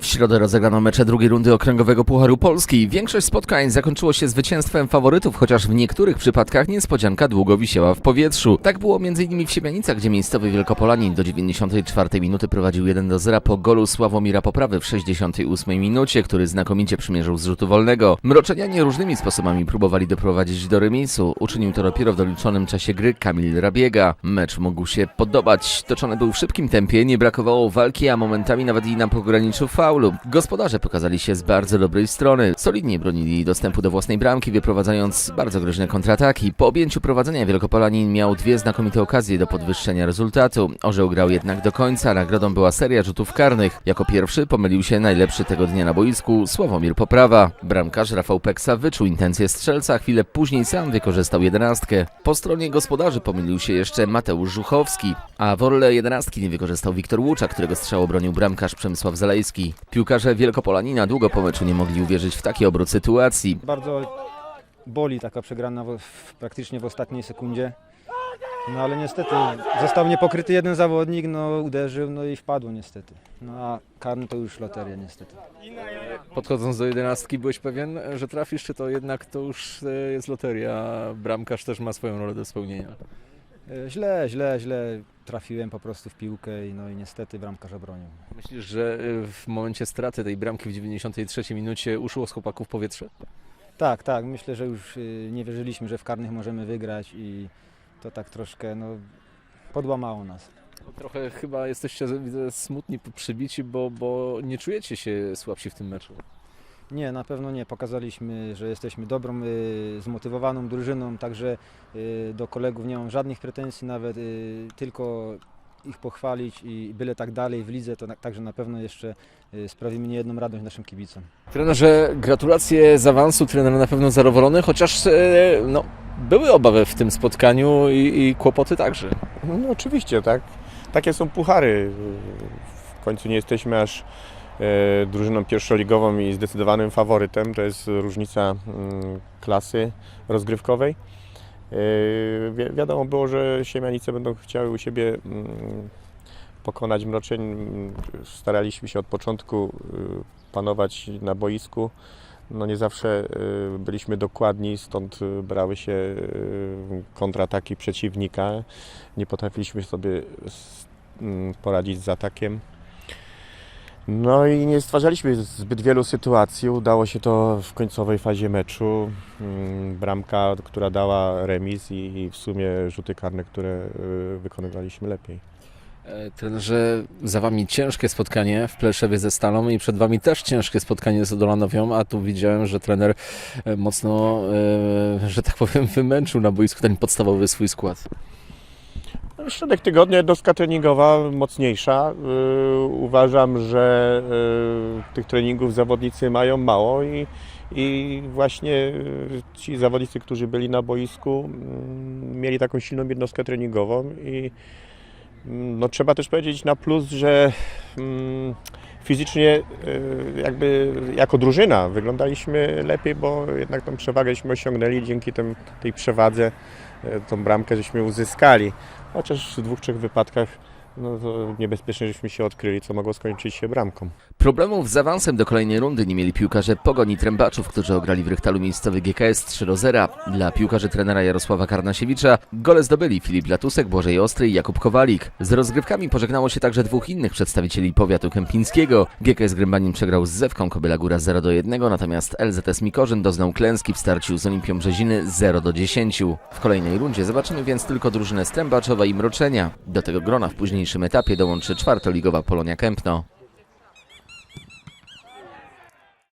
W środę rozegrano mecze drugiej rundy okręgowego Pucharu Polski. Większość spotkań zakończyło się zwycięstwem faworytów, chociaż w niektórych przypadkach niespodzianka długo wisiała w powietrzu. Tak było m.in. w Siemianicach, gdzie miejscowy Wielkopolanin do 94 minuty prowadził 1 do 0 po golu Sławomira Poprawy w 68 minucie, który znakomicie przymierzył z rzutu wolnego. Mroczenianie różnymi sposobami próbowali doprowadzić do remisu. Uczynił to dopiero w doliczonym czasie gry Kamil Rabiega. Mecz mógł się podobać. Toczony był w szybkim tempie, nie brakowało walki, a momentami nawet i na pograniczu faulu. Gospodarze pokazali się z bardzo dobrej strony. Solidnie bronili dostępu do własnej bramki, wyprowadzając bardzo groźne kontrataki. Po objęciu prowadzenia Wielkopolanin miał dwie znakomite okazje do podwyższenia rezultatu. Orzeł grał jednak do końca, nagrodą była seria rzutów karnych. Jako pierwszy pomylił się najlepszy tego dnia na boisku Sławomir Poprawa. Bramkarz Rafał Peksa wyczuł intencje strzelca, chwilę później sam wykorzystał jedenastkę. Po stronie gospodarzy pomylił się jeszcze Mateusz Żuchowski, a w orle jedenastki nie wykorzystał Wiktor Łucza, którego strzał obronił bramkarz Przemysław Zalejski. Piłkarze Wielkopolanina długo po meczu nie mogli uwierzyć w taki obrót sytuacji. Bardzo boli taka przegrana w, w, praktycznie w ostatniej sekundzie. No ale niestety został niepokryty jeden zawodnik, no uderzył, no i wpadło niestety. No a karny to już loteria niestety. Podchodząc do jedenastki byłeś pewien, że trafisz, czy to jednak to już e, jest loteria? Bramkarz też ma swoją rolę do spełnienia. E, Źle, źle, źle trafiłem po prostu w piłkę i no i niestety bramkarz obronił. Myślisz, że e, w momencie straty tej bramki w 93 minucie uszło z chłopaków powietrze? Tak, tak, myślę, że już y, nie wierzyliśmy, że w karnych możemy wygrać i to tak troszkę no podłamało nas. Trochę chyba jesteście widzę, smutni, przybici, bo, bo nie czujecie się słabsi w tym meczu. Nie, na pewno nie. Pokazaliśmy, że jesteśmy dobrą, y, zmotywowaną drużyną, także y, do kolegów nie mam żadnych pretensji, nawet y, tylko ich pochwalić i byle tak dalej w lidze, to na, także na pewno jeszcze y, sprawimy niejedną radość naszym kibicom. Trenerze, gratulacje z awansu, trener na pewno zadowolony, chociaż e, no, były obawy w tym spotkaniu i, i kłopoty także. No oczywiście, tak. Takie są puchary. W końcu nie jesteśmy aż drużyną pierwszoligową i zdecydowanym faworytem. To jest różnica mm, klasy rozgrywkowej. E, wi- wiadomo było, że Siemianice będą chciały u siebie mm, pokonać Mroczeń. Staraliśmy się od początku y, panować na boisku. No nie zawsze y, byliśmy dokładni, stąd y, brały się kontrataki przeciwnika. Nie potrafiliśmy sobie mm, poradzić z atakiem. No i nie stwarzaliśmy zbyt wielu sytuacji. Udało się to w końcowej fazie meczu. Mm, Bramka, która dała remis i w sumie rzuty karne, które y, wykonywaliśmy lepiej. E, Trenerze, za Wami ciężkie spotkanie w Pleszewie ze Stalą i przed Wami też ciężkie spotkanie z Dolanowią, a tu widziałem, że trener e, mocno, e, że tak powiem, wymęczył na boisku ten podstawowy swój skład. Środek tygodnia, jednostka treningowa mocniejsza. Yy, uważam, że yy, tych treningów zawodnicy mają mało i, i właśnie yy, ci zawodnicy, którzy byli na boisku, mm, mieli taką silną jednostkę treningową i mm, no, trzeba też powiedzieć na plus, że mm, fizycznie jakby jako drużyna wyglądaliśmy lepiej, bo jednak tą przewagęśmy osiągnęli dzięki tym, tej przewadze tą bramkę żeśmy uzyskali. Chociaż w dwóch, trzech wypadkach no, to niebezpiecznie żeśmy się odkryli, co mogło skończyć się bramką. Problemów z awansem do kolejnej rundy nie mieli piłkarze Pogoni Trębaczów, którzy ograli w Rychtalu miejscowy GKS 3 do 0. Dla piłkarzy trenera Jarosława Karnasiewicza gole zdobyli Filip Latusek, Błażej Ostry i Jakub Kowalik. Z rozgrywkami pożegnało się także dwóch innych przedstawicieli powiatu kępińskiego. GKS Grębanin przegrał z Zewką Kobyla Góra 0 do 1, natomiast LZS Mikorzyn doznał klęski w starciu z Olimpią Brzeziny 0 do 10. W kolejnej rundzie zobaczymy więc tylko drużynę Strębaczowa i Mroczenia. Do tego grona w późniejszym etapie dołączy czwartoligowa Polonia Kępno.